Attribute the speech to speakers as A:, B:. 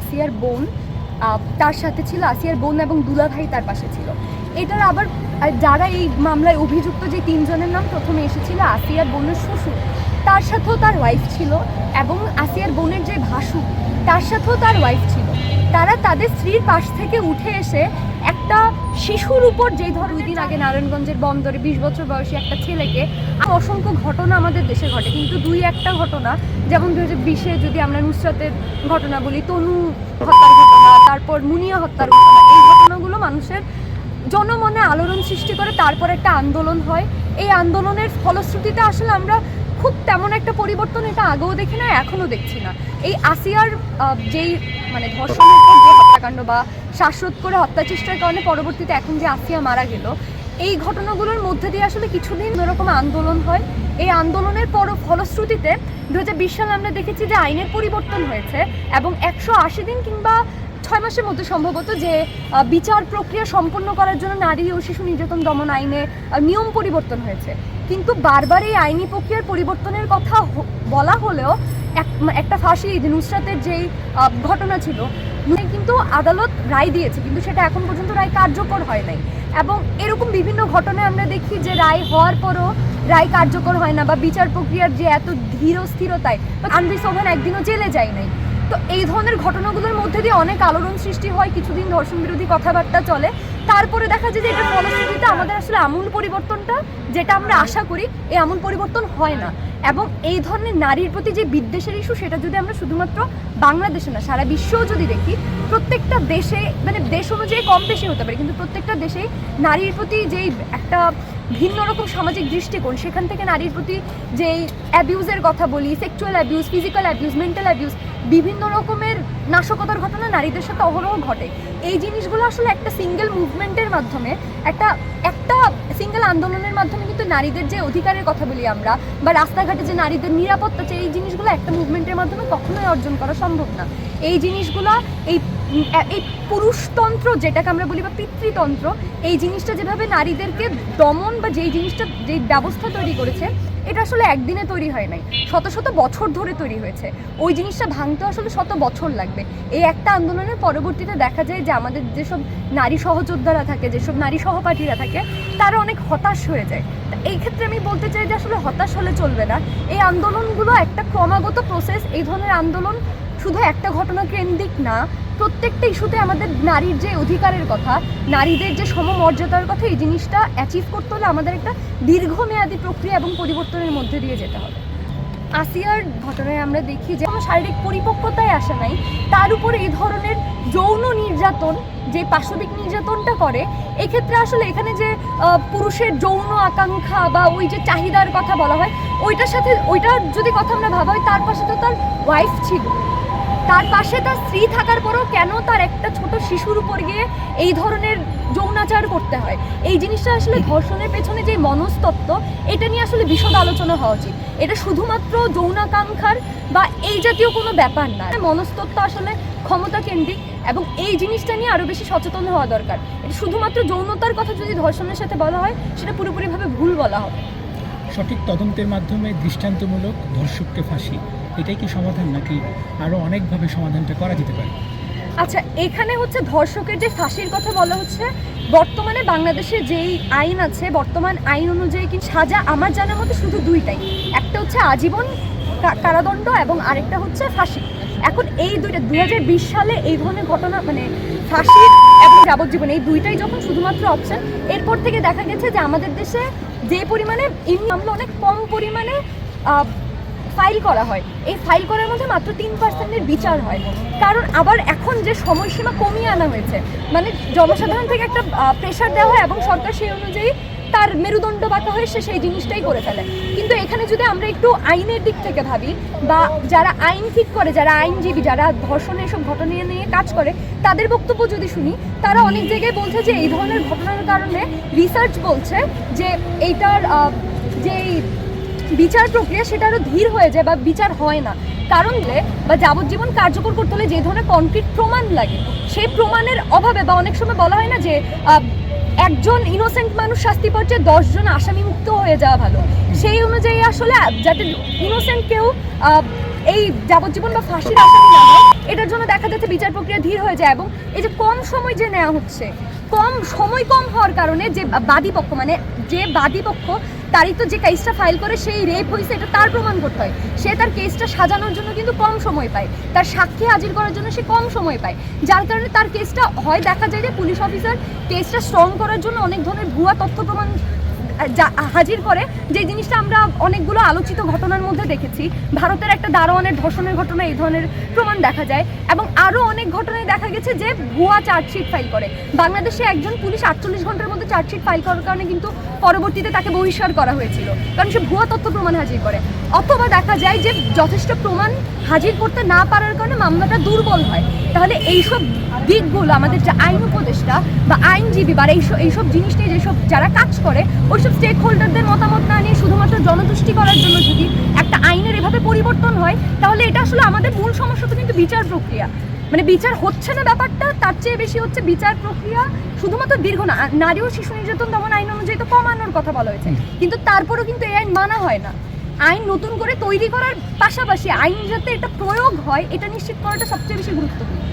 A: আসিয়ার বোন তার সাথে ছিল আসিয়ার বোন এবং দুলা ভাই তার পাশে ছিল। এটার আবার যারা এই মামলায় অভিযুক্ত যে তিনজনের নাম প্রথমে এসেছিল, আসিয়ার বোনের শ্বশুর, তার সাথেও তার ওয়াইফ ছিল এবং আসিয়ার বোনের যে ভাসু তার সাথেও তার ওয়াইফ ছিল। তারা তাদের স্ত্রীর পাশ থেকে উঠে এসে একটা শিশুর উপর যেই ধর দুই দিন আগে নারায়ণগঞ্জের বন্দরে বিশ বছর বয়সী একটা ছেলেকে অসংখ্য ঘটনা আমাদের দেশে ঘটে। কিন্তু দুই একটা ঘটনা, যেমন দু হাজার বিশে যদি আমরা নুসরাতের ঘটনা বলি, তনু হত্যার ঘটনা, তারপর মুনিয়া হত্যার ঘটনা, এই ঘটনাগুলো মানুষের জনমনে আলোড়ন সৃষ্টি করে, তারপর একটা আন্দোলন হয়। এই আন্দোলনের ফলশ্রুতিতে আসলে আমরা খুব তেমন একটা পরিবর্তন এটা আগেও দেখি না, এখনও দেখছি না। এই আসিয়ার যেই মানে ধর্ষণের যে হত্যাকাণ্ড বা শ্বাসরোধ করে হত্যা চেষ্টার কারণে পরবর্তীতে এখন যে আসিয়া মারা গেল, এই ঘটনাগুলোর মধ্যে দিয়ে আসলে কিছুদিন এরকম আন্দোলন হয়। এই আন্দোলনের পর, ফলশ্রুতিতে দু হাজার বিশ সালে আমরা দেখেছি যে আইনের পরিবর্তন হয়েছে এবং একশো আশি দিন কিংবা ছয় মাসের মধ্যে সম্ভবত যে বিচার প্রক্রিয়া সম্পন্ন করার জন্য নারী ও শিশু নির্যাতন দমন আইনে নিয়ম পরিবর্তন হয়েছে। কিন্তু বারবার এই আইনি প্রক্রিয়ার পরিবর্তনের কথা বলা হলেও এক- একটা ফাঁসি নুসরাতের যেই ঘটনা ছিল কিন্তু আদালত রায় দিয়েছে, কিন্তু সেটা এখন পর্যন্ত রায় কার্যকর হয় নাই। এবং এরকম বিভিন্ন ঘটনায় আমরা দেখি যে রায় হওয়ার পরও রায় কার্যকর হয় না বা বিচার প্রক্রিয়ার যে এত ধীর স্থিরতায় আনবি সোহান একদিনও জেলে যায় নাই। তো এই ধরনের ঘটনাগুলোর মধ্যে দিয়ে অনেক আলোড়ন সৃষ্টি হয়, কিছুদিন ধর্ষণ বিরোধী কথাবার্তা চলে। তারপরে দেখা যায় যে এটা ফলশ্রুতিতে আমাদের আসলে আমূল পরিবর্তনটা যেটা আমরা আশা করি এই আমূল পরিবর্তন হয় না। এবং এই ধরনের নারীর প্রতি যে বিদ্বেষের ইস্যু সেটা যদি আমরা শুধুমাত্র বাংলাদেশে না, সারা বিশ্বেও যদি দেখি, প্রত্যেকটা দেশে মানে দেশ অনুযায়ী কম বেশি হতে পারে, কিন্তু প্রত্যেকটা দেশেই নারীর প্রতি যেই একটা ভিন্ন রকম সামাজিক দৃষ্টিকোণ, সেখান থেকে নারীর প্রতি যেই অ্যাবিউজের কথা বলি sexual abuse physical abuse mental abuse বিভিন্ন রকমের নাশকতার ঘটনা নারীদের সাথে অহরহ ঘটে। এই জিনিসগুলো আসলে একটা সিঙ্গেল মুভমেন্টের মাধ্যমে, একটা একটা সিঙ্গেল আন্দোলনের মাধ্যমে কিন্তু নারীদের যে অধিকারের কথা বলি আমরা, বা রাস্তাঘাটে যে নারীদের নিরাপত্তা চাই, এই জিনিসগুলো একটা মুভমেন্টের মাধ্যমে কখনোই অর্জন করা সম্ভব না। এই জিনিসগুলো, এই এই পুরুষতন্ত্র যেটাকে আমরা বলি বা পিতৃতন্ত্র, এই জিনিসটা যেভাবে নারীদেরকে দমন বা যেই জিনিসটা, যেই ব্যবস্থা তৈরি করেছে এটা আসলে একদিনে তৈরি হয় নাই। শত শত বছর ধরে তৈরি হয়েছে। ওই জিনিসটা ভাঙতে আসলে শত বছর লাগবে। এই একটা আন্দোলনের পরবর্তীতে দেখা যায় যে আমাদের যেসব নারী সহযোদ্ধারা থাকে, যেসব নারী সহপাঠীরা থাকে, তারা অনেক হতাশ হয়ে যায়। এই ক্ষেত্রে আমি বলতে চাই যে আসলে হতাশ হলে চলবে না। এই আন্দোলনগুলো একটা ক্রমাগত প্রসেস এই ধরনের আন্দোলন শুধু একটা ঘটনা কেন্দ্রিক না, প্রত্যেকটা ইস্যুতে আমাদের নারীর যে অধিকারের কথা, নারীদের যে সমমর্যাদার কথা, এই জিনিসটা অ্যাচিভ করতে হলে আমাদের একটা দীর্ঘমেয়াদী প্রক্রিয়া এবং পরিবর্তনের মধ্যে দিয়ে যেতে হবে। আসিয়ার ঘটনায় আমরা দেখি যে কোনো শারীরিক পরিপক্কতায় আসে নাই, তার উপরে এই ধরনের যৌন নির্যাতন, যে পাশবিক নির্যাতনটা করে, এক্ষেত্রে আসলে এখানে যে পুরুষের যৌন আকাঙ্ক্ষা বা ওই যে চাহিদার কথা বলা হয়, ওইটার সাথে, ওইটার যদি কথা আমরা ভাবা হয়, তার পাশে তো তার ওয়াইফ ছিল। তার পাশে তার স্ত্রী থাকার পরও কেন তার একটা ছোট শিশুর উপর গিয়ে এই ধরনের যৌনাচার করতে হয়? এই জিনিসটা আসলে ধর্ষণের পেছনে যে মনস্তত্ত্ব, এটা নিয়ে আসলে বিশদ আলোচনা হওয়া উচিত। এটা শুধুমাত্র যৌনাকাঙ্ক্ষার বা এই জাতীয় কোনো ব্যাপার না। মনস্তত্ত্ব আসলে ক্ষমতা কেন্দ্রিক এবং এই জিনিসটা নিয়ে আরও বেশি সচেতন হওয়া দরকার। এটা শুধুমাত্র যৌনতার কথা যদি ধর্ষণের সাথে বলা হয়, সেটা পুরোপুরিভাবে ভুল বলা হবে।
B: সঠিক তদন্তের মাধ্যমে দৃষ্টান্তমূলক ধর্ষককে ফাঁসি। এটাই কি সমাধান নাকি আরও অনেকভাবে সমাধানটা করা যেতে পারে?
A: আচ্ছা এখানে হচ্ছে ধর্ষকের যে ফাঁসির কথা বলা হচ্ছে, বর্তমানে বাংলাদেশে যেই আইন আছে, বর্তমান আইন অনুযায়ী কি সাজা আমার জানার মতো শুধু দুইটাই। একটা হচ্ছে আজীবন কারাদণ্ড এবং আরেকটা হচ্ছে ফাঁসি। এখন এই দুইটা, দুই হাজার বিশ সালে এই ধরনের ঘটনা মানে ফাঁসি এবং যাবজ্জীবন, এই দুইটাই যখন শুধুমাত্র অপশন এরপর থেকে দেখা গেছে যে আমাদের দেশে যে পরিমাণে ইন অনেক কম পরিমাণে ফাইল করা হয়। এই ফাইল করার মধ্যে মাত্র তিন পার্সেন্টের বিচার হয়। কারণ আবার এখন যে সময়সীমা কমিয়ে আনা হয়েছে মানে জনসাধারণ থেকে একটা প্রেশার দেওয়া হয় এবং সরকার সেই অনুযায়ী তার মেরুদণ্ড বাঁকা হয়ে সে সেই জিনিসটাই করে ফেলে। কিন্তু এখানে যদি আমরা একটু আইনের দিক থেকে ভাবি বা যারা আইন ঠিক করে, যারা আইনজীবী, যারা ধর্ষণের এসব ঘটনা নিয়ে কাজ করে, তাদের বক্তব্য যদি শুনি, তারা অনেক জায়গায় বলছে যে এই ধরনের ঘটনার কারণে রিসার্চ বলছে যে এইটার যে বিচার প্রক্রিয়া সেটা আরও ধীর হয়ে যায় বা বিচার হয় না। কারণ বা যাবজ্জীবন কার্যকর করতে হলে যে ধরনের কনক্রিট প্রমাণ লাগে, সেই প্রমাণের অভাবে বা অনেক সময় বলা হয় না যে একজন ইনোসেন্ট মানুষ শাস্তি পাচ্ছে দশজন আসামি মুক্ত হয়ে যাওয়া ভালো। সেই অনুযায়ী আসলে যাতে ইনোসেন্ট কেউ এই যাবজ্জীবন বা ফাঁসির আসামি না হয়, এটার জন্য দেখা যাচ্ছে বিচার প্রক্রিয়া ধীর হয়ে যায় এবং এই যে কম সময় যে নেওয়া হচ্ছে কম, সময় কম হওয়ার কারণে যে বাদী পক্ষ মানে যে বাদী পক্ষ তারই তো যে কেসটা ফাইল করে সেই রেপ হয়েছে, এটা তার প্রমাণ করতে হয়। সে তার কেসটা সাজানোর জন্য কিন্তু কম সময় পায়। তার সাক্ষী হাজির করার জন্য সে কম সময় পায়। যার কারণে তার কেসটা হয়, দেখা যায় যে পুলিশ অফিসার কেসটা স্ট্রং করার জন্য অনেক ধরনের ভুয়া তথ্য প্রমাণ হাজির করে, যে জিনিসটা আমরা অনেকগুলো আলোচিত ঘটনার মধ্যে দেখেছি। ভারতের একটা দারোয়ানের ধর্ষণের ঘটনা, এই ধরনের প্রমাণ দেখা যায়। এবং আরও অনেক ঘটনায় দেখা গেছে যে ভুয়া চার্জশিট ফাইল করে। বাংলাদেশে একজন পুলিশ আটচল্লিশ ঘণ্টার মধ্যে চার্জশিট ফাইল করার কারণে কিন্তু পরবর্তীতে তাকে বহিষ্কার করা হয়েছিল। কারণ সে ভুয়া তথ্য প্রমাণ হাজির করে। অথবা দেখা যায় যে যথেষ্ট প্রমাণ হাজির করতে না পারার কারণে মামলাটা দুর্বল হয়। তাহলে এইসব দিকগুলো আমাদের যে আইন উপদেষ্টা বা আইনজীবী বা এইসব এইসব জিনিস নিয়ে যেসব যারা কাজ করে ওইসব স্টেক হোল্ডারদের মতামত না নিয়ে শুধুমাত্র জনতুষ্টি করার জন্য যদি একটা আইনের এভাবে পরিবর্তন হয় তাহলে এটা আসলে আমাদের মূল সমস্যা তো কিন্তু বিচার প্রক্রিয়া। মানে বিচার হচ্ছে না ব্যাপারটা তার চেয়ে বেশি হচ্ছে বিচার প্রক্রিয়া শুধুমাত্র দীর্ঘ না নারী ও শিশু নির্যাতন দমন আইন অনুযায়ী তো কমানোর কথা বলা হয়েছে। কিন্তু তারপরেও কিন্তু এই আইন মানা হয় না। আইন নতুন করে তৈরি করার পাশাপাশি আইন যাতে এটা প্রয়োগ হয়, এটা নিশ্চিত করাটা সবচেয়ে বেশি গুরুত্বপূর্ণ।